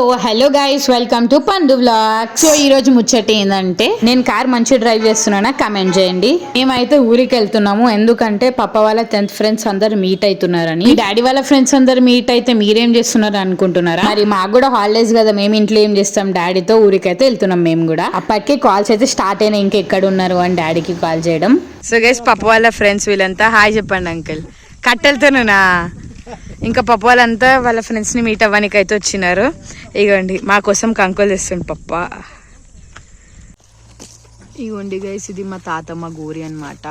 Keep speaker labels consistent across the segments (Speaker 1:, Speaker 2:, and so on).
Speaker 1: So hello guys welcome to Pandu blog so ఈ రోజు ముచ్చట ఏంటంటే నేను కార్ మంచిగా డ్రైవ్ చేస్తున్నానా? కమెంట్ చేయండి. మేమైతే ఊరికి వెళ్తున్నాము. ఎందుకంటే పప్ప వాళ్ళ టెన్త్ ఫ్రెండ్స్ అందరు మీట్ అవుతున్నారని. మీ డాడీ వాళ్ళ ఫ్రెండ్స్ అందరు మీట్ అయితే మీరేం చేస్తున్నారు అనుకుంటున్నారా? మరి మాకు కూడా హాలిడేస్ కదా మేము ఇంట్లో ఏం చేస్తాం? డాడీతో ఊరికైతే వెళ్తున్నాం మేము కూడా. అప్పటికి కాల్స్ అయితే స్టార్ట్ అయినా ఇంకా ఎక్కడ ఉన్నారు అని డాడీకి కాల్ చేయడం.
Speaker 2: సో గైస్ పాప వాళ్ళ ఫ్రెండ్స్ వీళ్ళంతా హాయ్ చెప్పండి అంకుల్ కట్టెలతోనేనా? ఇంకా పప్పు వాళ్ళంతా వాళ్ళ ఫ్రెండ్స్ని మీట్ అవ్వడానికి అయితే వచ్చినారు. ఇగోండి మా కోసం కంకులు తెస్తుంది పప్ప. ఇగోండి గైస్ ఇది మా తాతమ్మ గోరి అనమాట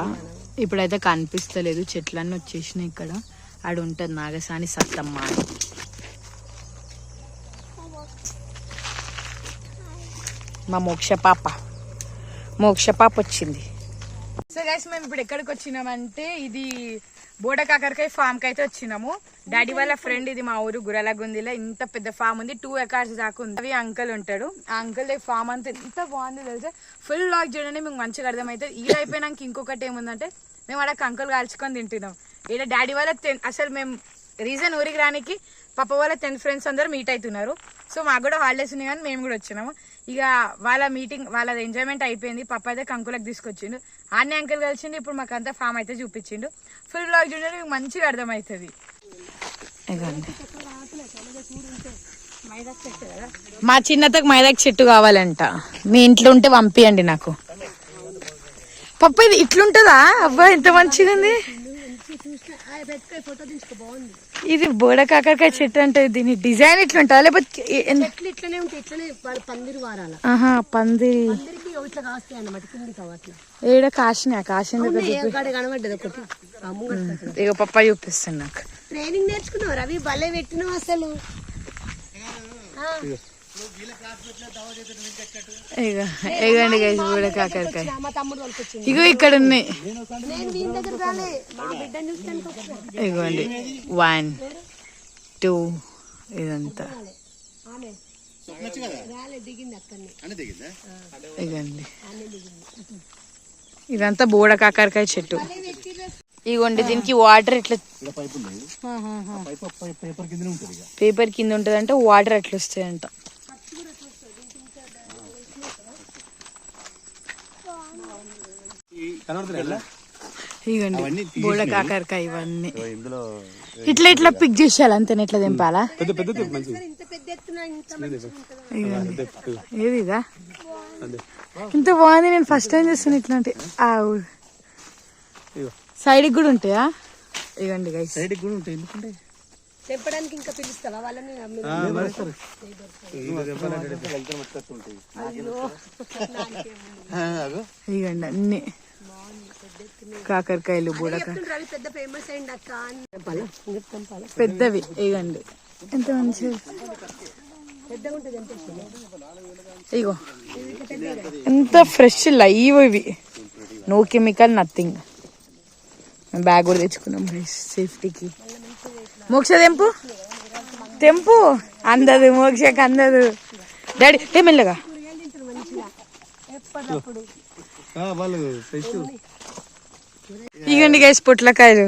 Speaker 2: ఇప్పుడైతే కనిపిస్తలేదు చెట్లన్నీ వచ్చేసినాయి ఇక్కడ. ఆడ ఉంటుంది నాగసాని సత్తమ్మ. మా మోక్ష పాప. మోక్ష పాప వచ్చింది. సో గైస్ మేము ఇప్పుడు ఎక్కడికి వచ్చినామంటే ఇది బోడ కాకరకాయ ఫామ్కి అయితే వచ్చినాము. డాడీ వాళ్ళ ఫ్రెండ్ ఇది మా ఊరు గురలగుందిలో. ఇంత పెద్ద ఫామ్ ఉంది. టూ ఎకర్స్ దాకా ఉంది. అవి అంకల్ ఉంటాడు. ఆ అంకల్ ఫామ్ అంతా ఎంత బాగుంది తెలుసా? ఫుల్ లాక్ చేయడానికి మీకు మంచిగా అర్థమవుతుంది ఈడ అయిపోయినాక ఇంకొకటి ఏముందంటే మేము అక్కడ కంకులు కాల్చుకొని తింటున్నాం. ఇక్కడ డాడీ వాళ్ళ అసలు మేము రీజన్ ఊరికి రానికి పాప వాళ్ళ టెన్త్ ఫ్రెండ్స్ అందరూ మీట్ అవుతున్నారు. సో మాకు కూడా హాలిడేస్ ఉన్నాయి కానీ మేము కూడా వచ్చినాము. ఇక వాళ్ళ మీటింగ్ వాళ్ళ ఎంజాయ్మెంట్ అయిపోయింది. పప్ప అయితే కంకులకు తీసుకొచ్చిండు. ఆన్నే అంకుల్ కలిసిండు. ఇప్పుడు మాకు అంతా ఫామ్ అయితే చూపించిండు. ఫుల్ బ్లాగ్ చూడండి మీకు మంచిగా అర్థమవుతుంది. మా చిన్నతకు మైదాక్ చెట్టు కావాలంట. మీ ఇంట్లో ఉంటే పంపియండి నాకు. పప్ప ఇది ఇట్లుంటుందా? అబ్బా ఎంత మంచిగా ఉంది ఇది బోడ కాకరకాయ చెట్టు అంటే దీని డిజైన్ ఇట్లుంటుందా లేకపోతే ఏ- ఎన్-
Speaker 3: చెట్లు ఇట్లనే ఉంటాయి ఇట్లనే ప- పందిరి వారాల.
Speaker 2: ఆహా పందిరి.
Speaker 3: పందిరికి ఇట్లా కాస్తాయి అన్నమాట
Speaker 2: ఏడ కాసిన కాసింది
Speaker 3: కనబడ్డది ఒకటి.
Speaker 2: ఇక పప్ప చూపిస్తాను నాకు.
Speaker 3: ట్రైనింగ్ నేర్చుకున్నావు రవి భలే పెట్టినావు అసలు.
Speaker 2: ఇక ఇగండి గైస్ బోడ కాకరకాయ. ఇగో ఇక్కడ ఉన్నాయి. ఇగోండి వన్ టూ ఇదంతా. ఇగండి ఇదంతా బోడ కాకరకాయ చెట్టు. ఇగోండి దీనికి వాటర్ ఇట్లా పేపర్ కింద ఉంటది అంటే వాటర్ ఎట్లా వస్తాయంట. ఇగండి బోడ కాకరకాయ ఇవన్నీ. ఇట్లా ఇట్లా పిక్ చేసేయాలి అంతేనా? ఇట్లా దింపాలా?
Speaker 3: పెద్ద.
Speaker 2: ఏది ఇదా? ఇంత బాగుంది నేను ఫస్ట్ టైం చూస్తాను ఇట్లాంటి. ఆవు సైడ్ కూడా ఉంటాయా? ఇగండి గైస్
Speaker 3: తెప్పడానికి ఇంకా పిలుస్తావా? వాళ్ళని
Speaker 2: ఇగండి అన్ని. కాకరకాయలు బూడక. పెద్దవి ఇగండి. ఎంత మంచిగా
Speaker 3: పెద్దగా ఉంటుంది ఎంత
Speaker 2: ఇగో. ఎంత ఫ్రెష్ లైవ్ ఇవి. నో కెమికల్ నథింగ్ మేము బ్యాగ్ కూడా తెచ్చుకున్నాం. గైస్ సేఫ్టీకి మోక్ష తెంపు? తెంపు. అందదు మోక్షకి అందదు. డాడీ ఏ మెల్లగా. ఇగండి గైస్ పొట్లకాయలు.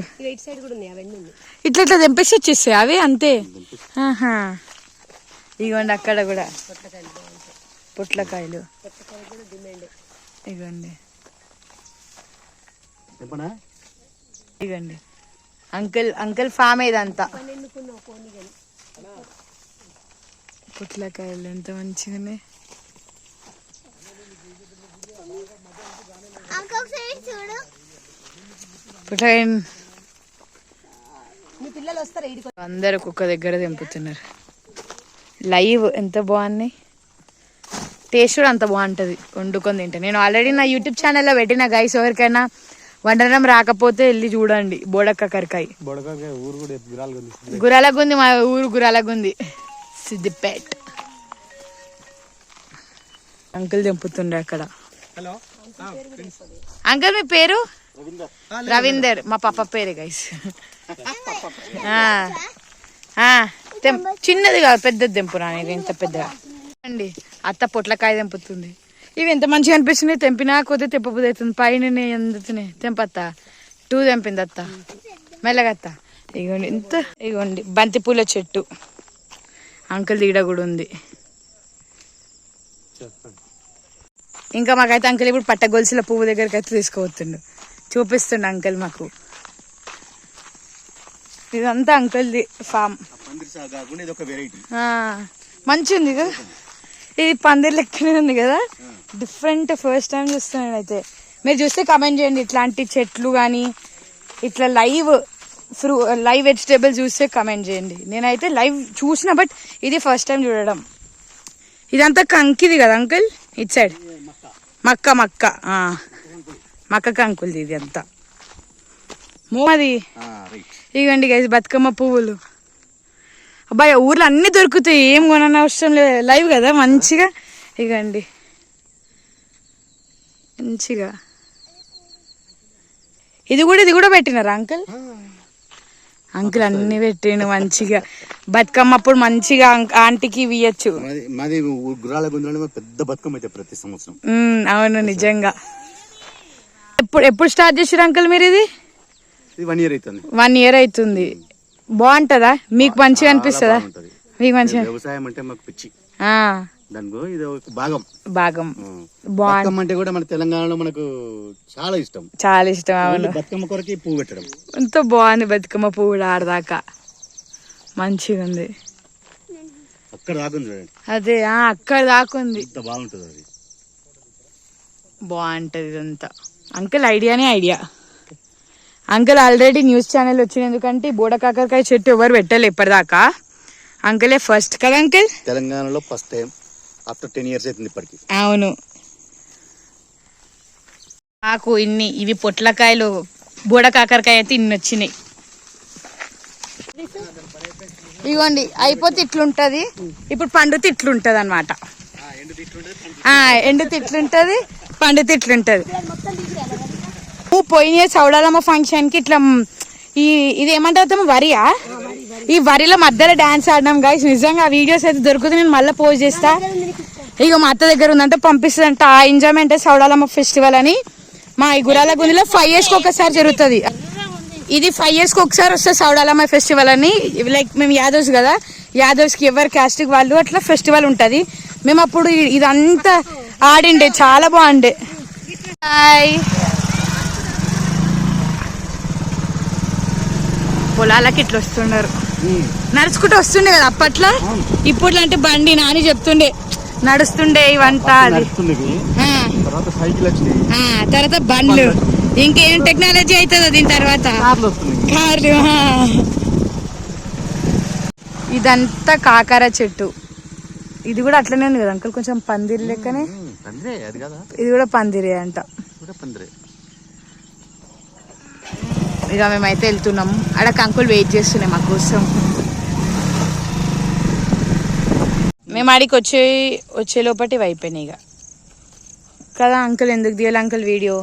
Speaker 2: ఇట్లా ఇట్లా తెంపేసి వచ్చేస్తాయి అవి అంతే. ఇగోండి అక్కడ కూడా. పొట్లకాయలు. ఇగోండి. ఇగండి. అంకుల్ అంకుల్ ఫామ్ ఇదంతా పొట్లకాయలు ఎంత మంచిగా ఉన్నాయి పొట్లకాయ
Speaker 3: మీ పిల్లలు వస్తారా ఇడికి
Speaker 2: అందరు ఒక్కొక్క దగ్గర తెంపుతున్నారు. లైవ్ ఎంత బాగున్నాయి టేస్ట్ కూడా అంత బాగుంటుంది. వండుకొని తింటే. నేను ఆల్రెడీ నా యూట్యూబ్ ఛానల్లో పెట్టిన గైస్ ఎవరికైనా వండడం రాకపోతే వెళ్ళి చూడండి. బోడక్క కరకాయ. గురాలగుంది మా ఊరు గురాలగుంది సిద్దిపేట్. అంకుల్ తెంపుతుండ్రు అక్కడ. అంకుల్ మీ పేరు? రవీందర్ మా పాప పేరే గైస్ చిన్నది కాదు పెద్దది తెంపు రాని ఇంత పెద్దగా. అండి అత్త పొట్లకాయ తెంపుతుంది. ఇవి ఎంత మంచిగా అనిపిస్తున్నాయి తెంపినా కొద్ది తెంపబుద్ధి అవుతుంది. పైన ఎందుతున్నాయి తెంపత్త. టూ తెంపింది అత్త. మెల్లగా అత్త. ఇగోండి ఇంత ఇగోండి బంతి పూల చెట్టు. అంకుల్ ఈడ కూడా ఉంది. ఇంకా మాకైతే అంకుల్ ఇప్పుడు పట్ట గొలుసుల పువ్వు దగ్గరికి అయితే తీసుకుపోతుండు. చూపిస్తుండు అంకుల్ మాకు. ఇదంతా అంకుల్ది ఫామ్. మంచి ఉంది కదా? ఇది పందిరి లెక్కనే ఉంది కదా? డిఫరెంట్ ఫస్ట్ టైం చూస్తున్నాను అయితే మీరు చూస్తే కమెంట్ చేయండి ఇట్లాంటి చెట్లు కానీ ఇట్లా లైవ్ ఫ్రూ లైవ్ వెజిటేబుల్స్ చూస్తే కమెంట్ చేయండి. నేనైతే లైవ్ చూసిన బట్ ఇది ఫస్ట్ టైం చూడడం. ఇదంతా కంకిది కదా అంకుల్? ఇట్ సైడ్ మక్క. మక్క. మక్క కంకులది ఇది అంతా.
Speaker 4: రైట్
Speaker 2: ఇగండి గైస్ బతుకమ్మ పువ్వులు. అబ్బాయి ఊర్లో అన్ని దొరుకుతాయి. ఏం కొనని అవసరం లేదు. లైవ్ కదా మంచిగా. ఇగండి మంచిగా. ఇది కూడా ఇది కూడా పెట్టినారా అంకుల్? అంకుల్ అన్ని పెట్టిండు మంచిగా. బతుకమ్మ అప్పుడు మంచిగా ఆంటీకి ఇవి ఇయ్యచ్చు
Speaker 4: మాది మాది ఊ- గుర్రాల గుంజలో పెద్ద బతుకమ్మ అయితే ప్రతి సంవత్సరం.
Speaker 2: అవును నిజంగా. ఎప్పుడు ఎప్పుడు స్టార్ట్ చేసారు అంకుల్ మీరు ఇది?
Speaker 4: వన్ ఇయర్ అవుతుంది
Speaker 2: వన్ ఇయర్ అవుతుంది బాగుంటుందా? మీకు మంచిగా అనిపిస్తుందా. మీకు మంచిగా
Speaker 4: వ్యవసాయం అంటే మాకు పిచ్చి.
Speaker 2: ఆ,
Speaker 4: దానికో ఇది ఒక భాగం.
Speaker 2: భాగం.
Speaker 4: ఉం.
Speaker 2: బాగుంది
Speaker 4: బతుకమ్మ అంటే కూడా మన తెలంగాణలో మనకు చాలా ఇష్టం.
Speaker 2: చాలా ఇష్టం అవును.
Speaker 4: ఓన్లీ బతుకమ్మ కొరకే పువ్వు పెట్టడం.
Speaker 2: ఎంతో బాగుంది బతుకమ్మ పువ్వు ఆడదాకా. మంచిగా ఉంది.
Speaker 4: అక్కడ చూడండి.
Speaker 2: అదే ఆ, అక్కడ దాకా ఉంది
Speaker 4: ఎంత బాగుంటుంది అది.
Speaker 2: బాగుంటది ఇదంతా. Uncle ఐడియానే idea. Uncle already news channel వచ్చింది ఎందుకంటే బోడ కాకరకాయ చెట్టు ఎవరు పెట్టలే ఇప్పటిదాకా. అంకులే ఫస్ట్ కదా అంకుల్?
Speaker 4: తెలంగాణలో first time after ten years అవుతుంది ఇప్పటికి.
Speaker 2: అవును. నాకు ఇన్ని ఇవి పొట్లకాయలు బూడ కాకరకాయ అయితే ఇన్ని వచ్చినాయి. ఇగోండి అయిపోతే ఇట్లుంటది. ఇప్పుడు పండుతే ఇట్లుంటది అనమాట ఎండు తిట్లుంటది పండు తిట్లుంటది పోయిన చౌడాలమ్మ ఫంక్షన్కి ఇట్లా ఈ ఇది ఏమంటారు వరియా? ఈ వరిలో మధ్యలో డాన్స్ ఆడినాం గాయస్ నిజంగా వీడియోస్ అయితే దొరుకుతుంది నేను మళ్ళీ పోస్ట్ చేస్తా. ఇక మా అత్త దగ్గర ఉందంటే పంపిస్తుందంట ఆ ఎంజాయ్మెంట్ సౌడాలమ్మ ఫెస్టివల్ అని. మా ఈ గురాల గుండెలో ఫైవ్ ఇయర్స్కి ఒకసారి జరుగుతుంది. ఇది ఫైవ్ ఇయర్స్కి ఒకసారి వస్తే సౌడాలమ్మ ఫెస్టివల్ అని లైక్ మేము యాదవ్స్ కదా యాదవ్స్కి ఎవరి క్యాస్ట్ వాళ్ళు అట్లా ఫెస్టివల్ ఉంటది. మేము అప్పుడు ఇదంతా ఆడిండే చాలా బాగుండే. హాయ్ పొలాలకి ఇట్లా వస్తున్నారు నడుచుకుంటూ వస్తుండే కదా అప్పట్లో? ఇప్పుడు అంటే బండి నాని చెప్తుండే నడుస్తుండే ఇవంతా అది.
Speaker 4: తర్వాత
Speaker 2: బండ్లు. ఇంకేం టెక్నాలజీ అవుతుందో దీని తర్వాత?
Speaker 4: కార్లు.
Speaker 2: ఇదంతా కాకర చెట్టు. ఇది కూడా అట్లనే ఉంది కదా అంకుల్? కొంచెం పందిరి లెక్కనే. ఇది కూడా పందిరే అంట.
Speaker 4: పందిరే.
Speaker 2: ఇక మేమైతే వెళ్తున్నాము ఆడ కంకులు వెయిట్ చేస్తున్నాయి మా కోసం. మేము ఆడికి వచ్చే వచ్చే లోపటి అయిపోయినాయి ఇక. కదా అంకుల్ ఎందుకు తీయాలి అంకుల్ వీడియో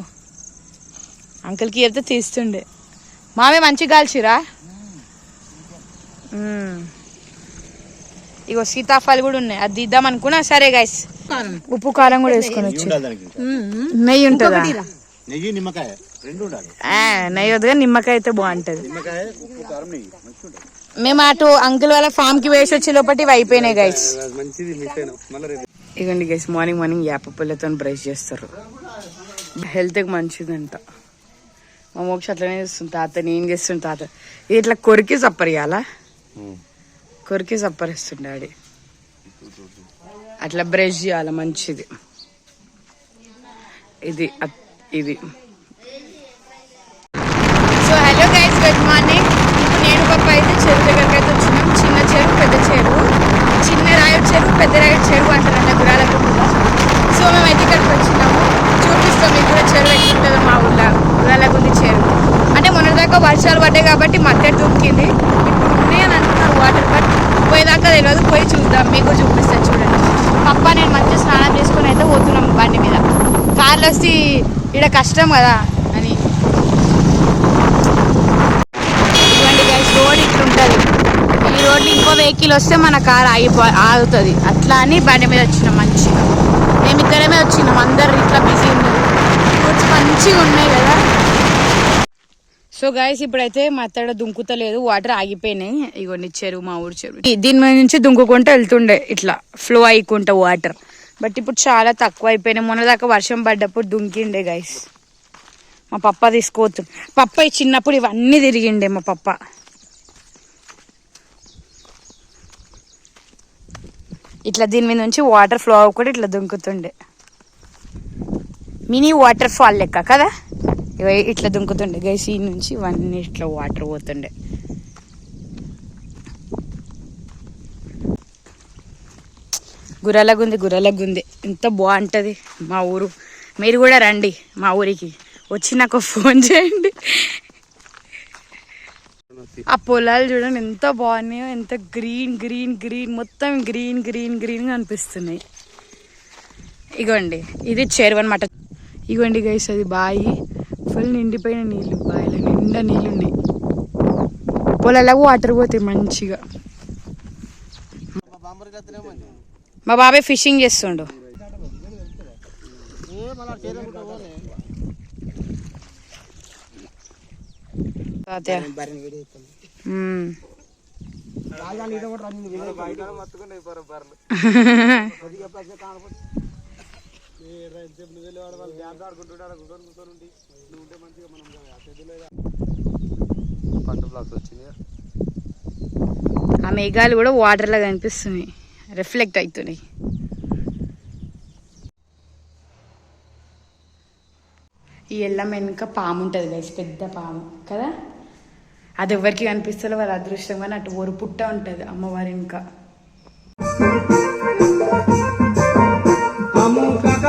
Speaker 2: అంకుల్కి చెప్తే తీస్తుండే. మామే మంచిగా కాల్చిరా మ్మ్. ఇగో సీతాఫాలు కూడా ఉన్నాయి. అది తీద్దాం అనుకున్నా. సరే గైస్ ఉప్పు కారం కూడా వేసుకొని వచ్చి. నెయ్యి ఉంటుందా?
Speaker 4: నెయ్యి నిమ్మకాయ. రెండు ఉండాలి.
Speaker 2: ఆ, నెయ్యి వద్దుగా నిమ్మకాయ అయితే బాగుంటుంది.
Speaker 4: నిమ్మకాయ ఉప్పు కారం నెయ్యి. మంచిగా ఉంటుంది
Speaker 2: మేము అటు అంకుల్ వాళ్ళ ఫామ్కి వేసి వచ్చే లోపటి ఇవి అయిపోయినాయి గైస్ ఇగండి గైస్ మార్నింగ్ మార్నింగ్ యాప పుల్లతో బ్రష్ చేస్తారు. హెల్త్కి మంచిదంట. మా మోక్ష అట్లనే చేస్తుంది తాత నేను చేస్తుంది తాత. ఇది ఇట్లా కొరికి సప్పరియాలా కొరికి సప్పరిస్తుంది డాడీ. అట్లా బ్రష్ చేయాలి మంచిది. ఇది ఇది. So hello guys good morning ఇప్పుడు నేను పప్ప అయితే చెరువు దగ్గరికి అయితే వచ్చినాం. చిన్న చెరువు పెద్ద చెరువు. చిన్న రాయుడు చెరువు పెద్ద రాయుడు చెరువు అంటారంట గురాల గుంపులో సో మేమైతే ఇక్కడికి వచ్చినాము. చూపిస్తాం మీకు కూడా చెరువు ఎక్కుంటుందో మా ఊళ్ళో గురాల గుంది చెరువు. అంటే మొన్నటిదాకా వర్షాలు పడ్డాయి కాబట్టి మధ్య దూకింది. ఇప్పుడు ఉన్నాయి అని అంటున్నారు వాటర్ బట్ పోయేదాకా తెలియదు పోయి చూద్దాం. మీకు చూపిస్తాను చూడండి. పప్ప నేను మంచిగా స్నానం చేసుకుని అయితే పోతున్నాం బండి మీద. కార్లు వస్తే ఇక్కడ కష్టం కదా అని. ఇటువంటి గైస్ రోడ్ ఇట్లుంటది. ఈ రోడ్డు ఇంకో వెహికల్ వస్తే మన కార్ ఆగిపో ఆగుతుంది. అట్లా అని బండి మీద వచ్చినాం మంచిగా. మేము ఇక్కడమే వచ్చినాం అందరు ఇట్లా బిజీ ఉన్నారు. రోడ్స్ మంచిగా ఉన్నాయి కదా. సో గాయస్ ఇప్పుడైతే మా అత్తడ దుంకుతలేదు వాటర్ ఆగిపోయినాయి. ఇగో చెరువు మా ఊరు చెరువు. దీని మీద నుంచి దుంకుకుంటూ వెళ్తుండే ఇట్లా ఫ్లో అయ్యకుంటా వాటర్ బట్ ఇప్పుడు చాలా తక్కువ అయిపోయినాయి మొన్న దాకా వర్షం పడ్డప్పుడు దుంకిండే గైస్ మా పప్ప తీసుకోవచ్చు. పప్ప చిన్నప్పుడు ఇవన్నీ తిరిగిండే మా పప్ప. ఇట్లా దీని మీద నుంచి వాటర్ ఫ్లో కూడా ఇట్లా దుంకుతుండే. మినీ వాటర్ ఫాల్ లెక్క కదా? ఇట్లా దుంకుతుండే గైస్ ఈ నుంచి ఇవన్నీ ఇట్లా వాటర్ పోతుండే. గుర్రలగుంది గుర్రలగుంది. ఎంత బాగుంటుంది మా ఊరు. మీరు కూడా రండి మా ఊరికి. వచ్చి నాకు ఫోన్ చేయండి. ఆ పొలాలు చూడండి ఎంత బాగున్నాయో ఎంత గ్రీన్ గ్రీన్ గ్రీన్ మొత్తం గ్రీన్ గ్రీన్ గ్రీన్గా అనిపిస్తున్నాయి. ఇగోండి ఇది చెరువు అనమాట ఇగోండి గైస్ అది బాయి. ఫుల్ నిండిపోయిన నీళ్ళు బాయిలో నిండా నీళ్ళు ఉన్నాయి పొలాలకు వాటర్ పోతాయి మంచిగా. మా బాబాయ్ ఫిషింగ్ చేస్తుండు. ఆ మేఘాలు కూడా వాటర్లో కనిపిస్తున్నాయి. రిఫ్లెక్ట్ అవుతున్నాయి ఈ ఎల్లం వెనుక పాము ఉంటుంది గైస్ పెద్ద పాము కదా? అది ఎవరికి కనిపిస్తుందో వాళ్ళ అదృష్టం కానీ అటు ఒరు పుట్ట ఉంటుంది అమ్మవారి ఇంకా
Speaker 5: అము కక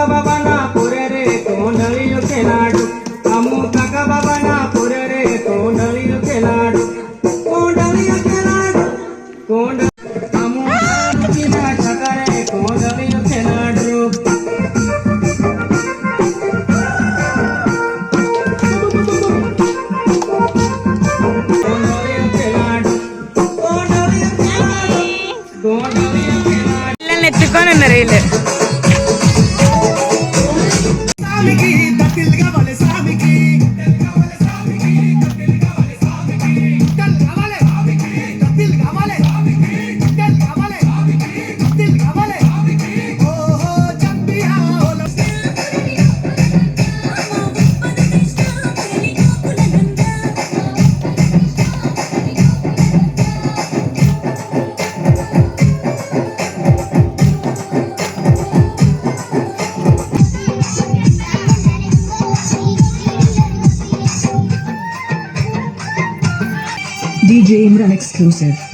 Speaker 5: நின்றுட்டு இருக்கோம் நிறையில
Speaker 4: DJ Imran exclusive.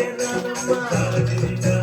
Speaker 5: చేరానమ్మా